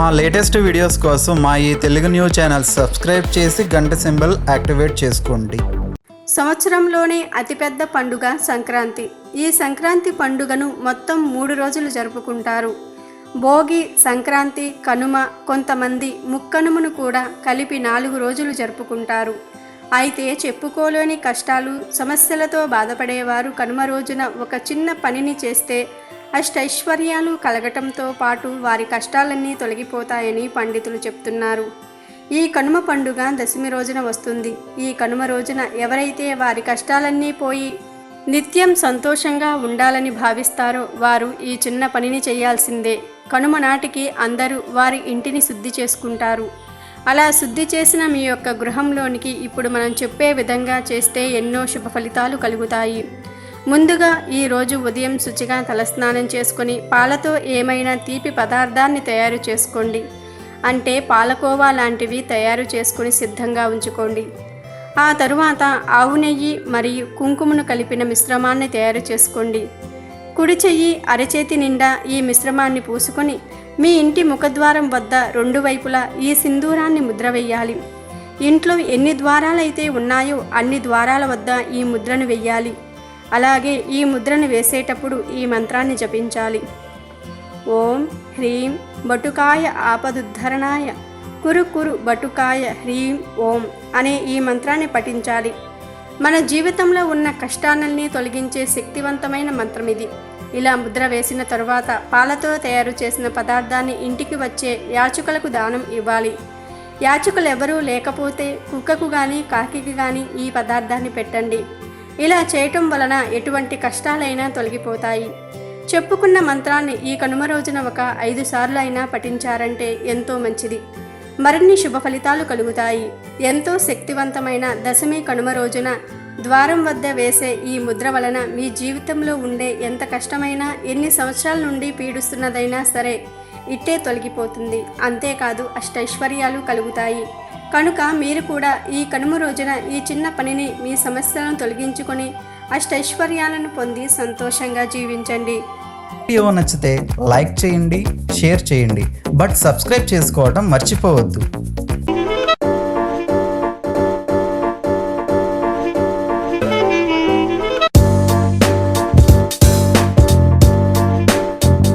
మా latest videos కోసం మా ఈ తెలుగు న్యూస్ ఛానల్ సబ్స్క్రైబ్ చేసి గంట సింబల్ యాక్టివేట్ చేసుకోండి. సంవత్సరంలోనే అతిపెద్ద పండుగ సంక్రాంతి. ఈ సంక్రాంతి పండుగను మొత్తం మూడు రోజులు జరుపుకుంటారు. భోగి సంక్రాంతి కనుమ కొంతమంది ముక్కనుమను కూడా కలిపి నాలుగు రోజులు జరుపుకుంటారు. అయితే చెప్పుకోలేని కష్టాలు సమస్యలతో బాధపడేవారు కనుమ రోజున ఒక చిన్న పనిని చేస్తే అష్టైశ్వర్యాలు కలగటంతో పాటు వారి కష్టాలన్నీ తొలగిపోతాయని పండితులు చెప్తున్నారు. ఈ కనుమ పండుగ దశమి రోజున వస్తుంది. ఈ కనుమ రోజున ఎవరైతే వారి కష్టాలన్నీ పోయి నిత్యం సంతోషంగా ఉండాలని భావిస్తారో వారు ఈ చిన్న పనిని చేయాల్సిందే. కనుమ నాటికి అందరూ వారి ఇంటిని శుద్ధి చేసుకుంటారు. అలా శుద్ధి చేసిన మీ యొక్క గృహంలోనికి ఇప్పుడు మనం చెప్పే విధంగా చేస్తే ఎన్నో శుభ ఫలితాలు కలుగుతాయి. ముందుగా ఈరోజు ఉదయం శుచిగా తలస్నానం చేసుకుని పాలతో ఏమైనా తీపి పదార్థాన్ని తయారు చేసుకోండి. అంటే పాలకోవా లాంటివి తయారు చేసుకొని సిద్ధంగా ఉంచుకోండి. ఆ తరువాత ఆవు నెయ్యి మరియు కుంకుమను కలిపిన మిశ్రమాన్ని తయారు చేసుకోండి. కుడి చెయ్యి అరచేతి నిండా ఈ మిశ్రమాన్ని పూసుకొని మీ ఇంటి ముఖద్వారం వద్ద రెండు వైపులా ఈ సింధూరాన్ని ముద్ర వేయాలి ఇంట్లో ఎన్ని ద్వారాలైతే ఉన్నాయో అన్ని ద్వారాల వద్ద ఈ ముద్రను వెయ్యాలి. అలాగే ఈ ముద్రను వేసేటప్పుడు ఈ మంత్రాన్ని జపించాలి. ఓం హ్రీం బటుకాయ ఆపదుద్ధరణాయ కురు కురు బటుకాయ హ్రీం ఓం అనే ఈ మంత్రాన్ని పఠించాలి. మన జీవితంలో ఉన్న కష్టాలన్నీ తొలగించే శక్తివంతమైన మంత్రం ఇది. ఇలా ముద్ర వేసిన తరువాత పాలతో తయారు చేసిన పదార్థాన్ని ఇంటికి వచ్చే యాచకులకు దానం ఇవ్వాలి. యాచకులు ఎవరూ లేకపోతే కుక్కకు కానీ కాకికి కానీ ఈ పదార్థాన్ని పెట్టండి. ఇలా చేయటం వలన ఎటువంటి కష్టాలైనా తొలగిపోతాయి. చెప్పుకున్న మంత్రాన్ని ఈ కనుమ రోజున ఒక ఐదు సార్లు అయినా పఠించారంటే ఎంతో మంచిది. మరిన్ని శుభ ఫలితాలు కలుగుతాయి. ఎంతో శక్తివంతమైన దశమి కనుమ రోజున ద్వారం వద్ద వేసే ఈ ముద్ర వలన మీ జీవితంలో ఉండే ఎంత కష్టమైనా ఎన్ని సంవత్సరాల నుండి పీడిస్తున్నదైనా సరే ఇట్టే తొలగిపోతుంది. అంతేకాదు అష్టైశ్వర్యాలు కలుగుతాయి. కనుక మీరు కూడా ఈ కనుమ రోజున ఈ చిన్న పనిని మీ సమస్యలను తొలగించుకొని అష్టైశ్వర్యాలను పొంది సంతోషంగా జీవించండి. వీడియో నచ్చితే లైక్ చేయండి షేర్ చేయండి. బట్ సబ్స్క్రైబ్ చేసుకోవడం మర్చిపోవద్దు.